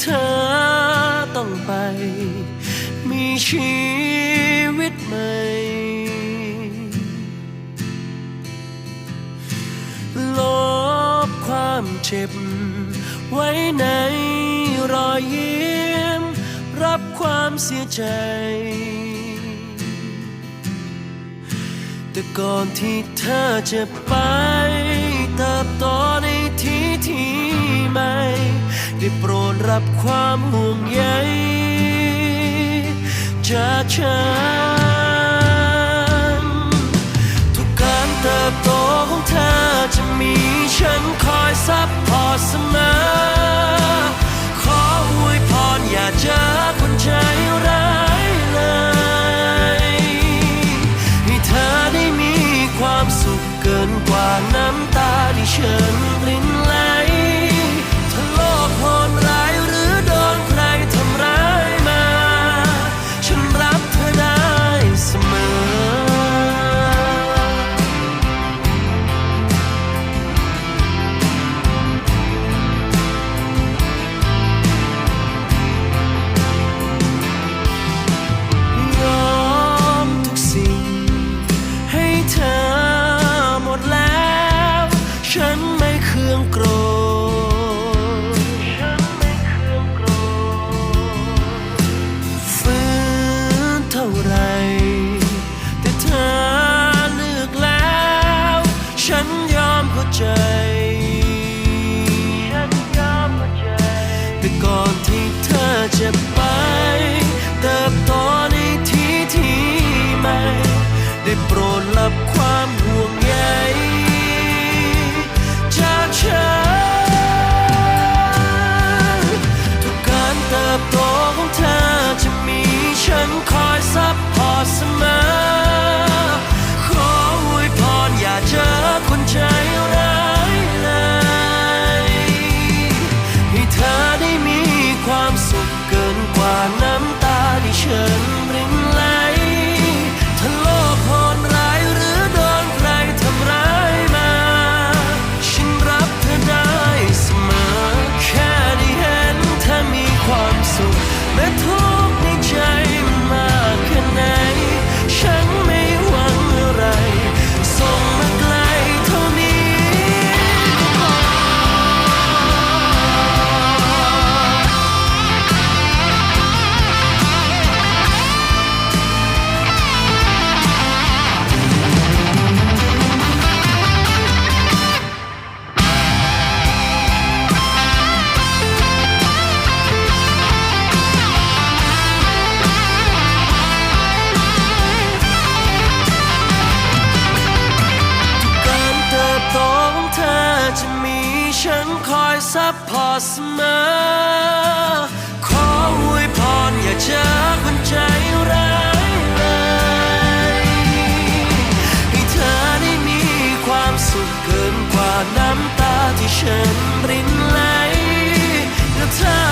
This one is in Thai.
เธอต้องไป มีชีวิตใหม่ ลบความเจ็บ ไว้ในรอยยิ้ม รับความเสียใจ แต่ก่อนที่เธอจะไปเติบโต ได้โปรดรับความห่วงใยจากฉัน ทุกการเติบโตของเธอจะมีฉันคอยซับพอร์ตเสมอ ขออวยพรอย่าเจอคนใจร้ายเลย ให้เธอได้มีความสุขเกินกว่าน้ำตาที่ฉัน อ ฉันคอยซัพพอร์ตเสมอ ขออวยพรอย่าเจอคนใจร้ายเลยให้เธอได้มีความสุขเกินกว่าน้ำตาที่ฉันรินไหลและเธอ